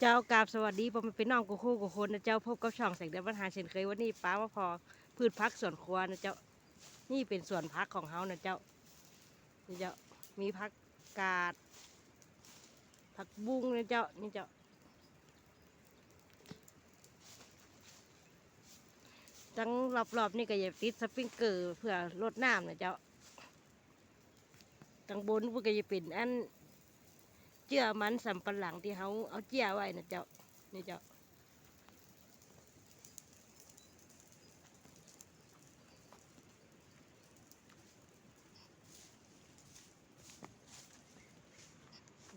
เจ้ากราบสวัสดีผมเป็นน้องกูคู่กูคนนะเจ้าพบกับช่องแสงเดือนปัญหาเช่นเคยวันนี้ป้ามาพอพืชพักสวนครัวนะเจ้านี่เป็นสวนพักของเขานะเจ้านี่เจ้ามีพักกาดผักบุ้งนะเจ้านี่เจ้าทั้งรอบๆนี่ก็อย่าติดสปริงเกอร์เพื่อลดน้ำนะเจ้าทั้งบนพวกก็จะเป็นอัน เจือมันสำปะหลังที่เขาเอาเจือไว้นะเจ้า นี่เจ้า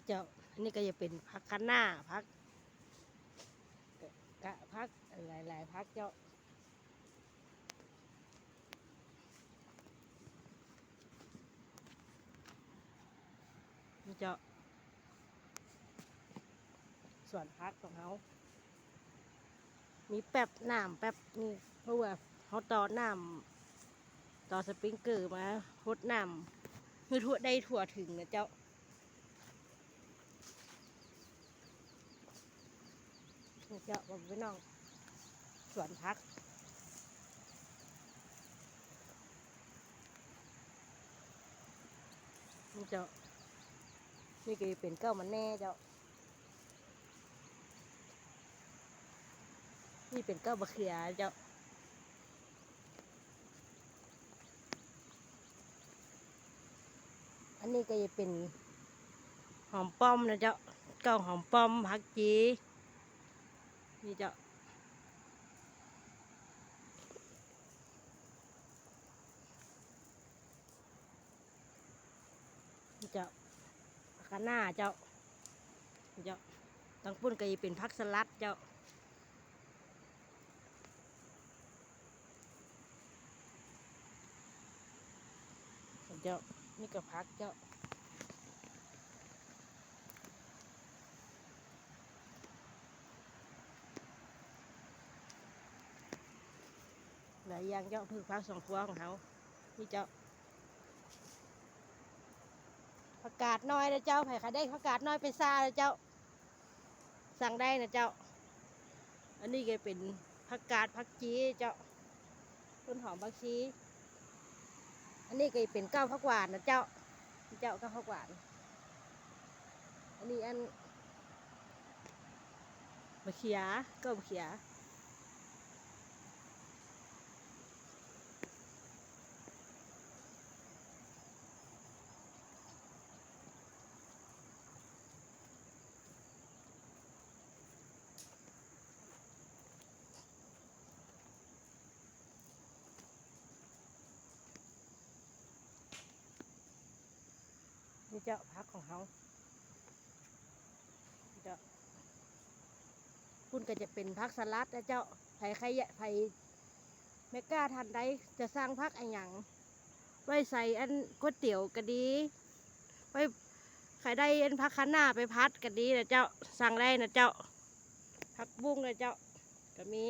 เจ้า อันนี้ก็จะเป็นพักกันหน้าพักกะพักหลายๆพักเจ้าเจ้า ส่วนพักของเขามีแป๊บน้ำแป๊บนี่เพราะว่าเขาต่อน้ำต่อสปริงเกอร์มาพดน้ำคือทั่วได้ทั่วถึงนะเจ้าเจ้าบอกพี่น้องสวนพักนี่เจ้านี่ก็เป็นเก้ามันแน่เจ้า นี่เป็นเก้าบะเขือเจ้าอันนี้ก็จะเป็นหอมป้อมนะเจ้าเก้าหอมป้อมผักจีนี่เจ้าเจ้าผักคะน้าเจ้าเจ้าตังปุ้นก็จะเป็นผักสลัดเจ้า เจ้า นี่ก็พักเจ้าหลายอย่างเจ้าพืชพักสองครัวของเขานี่เจ้าผักกาดน้อยนะเจ้าไผ่ขาได้ผักกาดน้อยไปซาเลยเจ้า สั่งได้นะเจ้า อันนี้ก็เป็นผักกาดผักจีเจ้าต้นหอมผักชี อันนี้ก็เป็นเก้าผักหวานนะเจ้านี่เจ้าเก้าผักหวาน อันนี้อันมะเขียเก้ามะเขีย เจ้าพักของเขาเจ้าคุณก็จะเป็นพักสลัดนะเจ้าไผ่ใครใครไม่กล้าทันใดจะสร้างพักอะไรอย่างไว้ใส่อันก๋วยเตี๋ยวก็ดี ไว้ใครได้อันพักข้างหน้าไปพัดก็ดีนะเจ้าสั่งได้นะเจ้าพักบุ้งนะเจ้าก็มี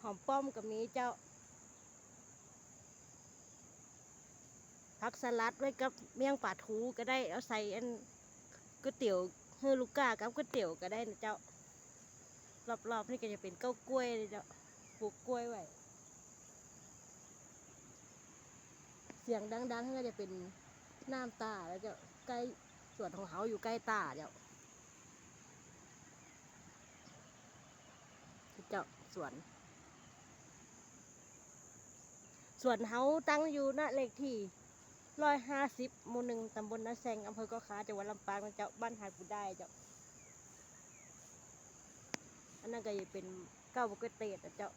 หอมป้อมก็มีเจ้า ผักสลัดไว้กับเมี่ยงป่าทูก็ได้เอาใส่อันก๋วยเตี๋ยวเฮอลูกกากับก๋วยเตี๋ยวก็ได้นะเจ้า รอบๆนี่ก็จะเป็นเก้ากล้วยเลยเจ้าปลูกกล้วยไว้เสียงดังๆก็จะเป็นน้ำตาแล้วเจ้าใกล้สวนของเขาอยู่ใกล้ตาเจ้าเจ้าสวน ส่วนเฮาตั้งอยู่ณเลขที่ ร้อยห้าสิบหมู่หนึ่งตำบลนาแซงอำเภอก็ขาจังหวัดลำปางเจ้าบ้านหาดปูได้เจ้าอันนั้นก็จะเป็นเก้าบกเตดเจ้า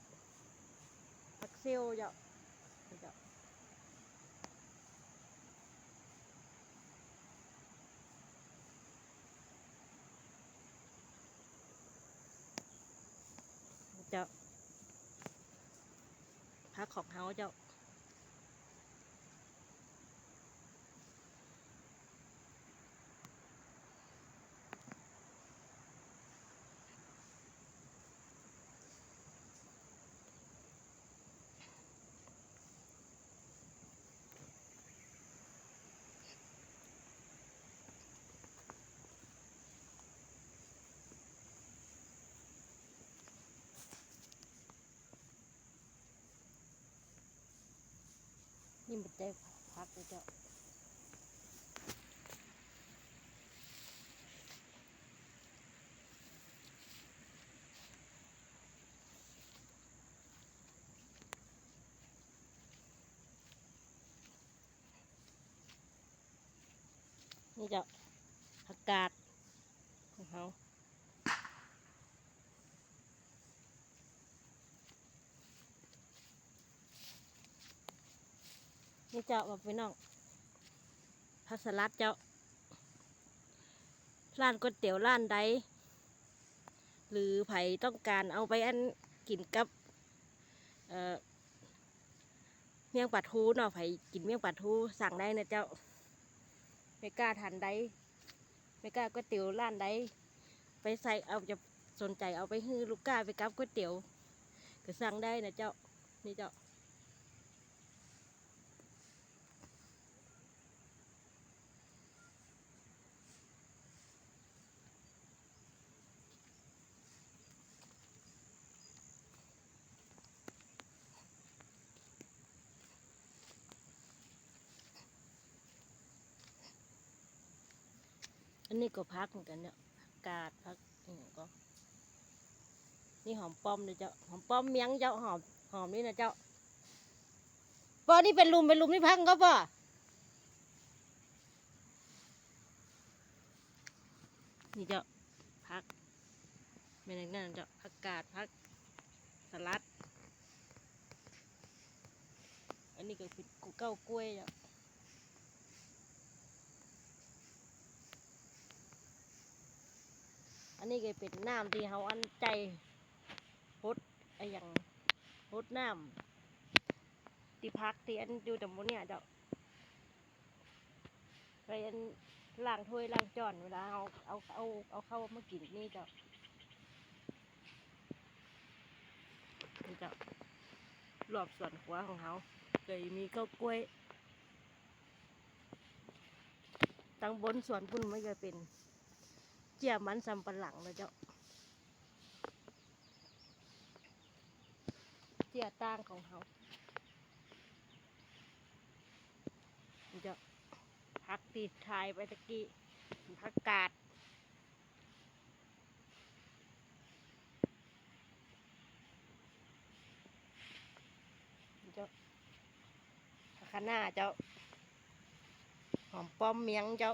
พักเซลเจ้าเจ้าเจ้าพักของเฮาเจ้า นี่มันได้พักเลยเจ้านี่เจ้าอากาศของเขา นี่เจ้าว่าพี่น้องพักสลัดเจ้า ร้านก๋วยเตี๋ยวร้านใด หรือไผ่ต้องการเอาไปอันกินกับ เอ่อ เมี่ยงปลาทูเนาะไผ่กินเมี่ยงปลาทูสั่งได้นะเจ้า ไม่กล้าทานได้ไม่กล้าก๋วยเตี๋ยวร้านใด ไปใส่เอาจะสนใจเอาไปฮื้อลูกก้าไปกับก๋วยเตี๋ยวก็สั่งได้นะเจ้า นี่เจ้า อันนี้ก็พักเหมือนกันเนี่ยผักกาดพักอหย่ก็ นี่หอมป้อมเลยเจ้า หอมป้อมเมียงเจ้าหอมหอมนี่นะเจ้าป้อนี่เป็นลุมเป็นลุมนี่พักก็ป้อนี่เจ้าพักเป็นอย่างนั้นเจ้าผักกาดพักสลัด อันนี้ก็เป็นกุเก้ากล้วยเจ้า นนี้ก็เป็นน้ำที่เขาอันใจพดไออย่างพดน้ำที่พักที่อันอยู่แต่หมดเนี่ยเจ้าไปอันล้างถ้วยล้างจานเวลาเอาเอาเอาเอาเข้ามากินนี่เจ้านี่เจ้ารอบส่วนหัวของเขาเคยมีข้าวกล้วยตั้งบนสวนพุ่นไม่เคยเป็น เจียมันสำปะหลังนะเจ้า เจียต่างของเขาเจ้าพักตีทายไปตะกี้พักกาดเจ้าผักคะน้าเจ้า หอมป้อมเมียงเจ้า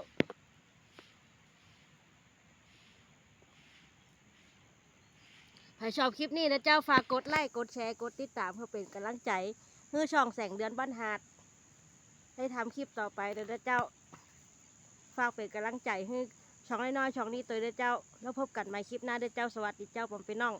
ถ้าชอบคลิปนี้นะเจ้าฝากกดไลค์กดแชร์กดติดตามเพื่อเป็นกำลังใจเพื่อช่องแสงเดือนบ้านหาดให้ทำคลิปต่อไปเด้อนะเจ้า ฝากเป็นกำลังใจให้ช่องน้อยๆช่องนี้ตัวเด้อเจ้า แล้วพบกันใหม่คลิปหน้าเด้อเจ้าสวัสดีเจ้าผมเป็นน้อง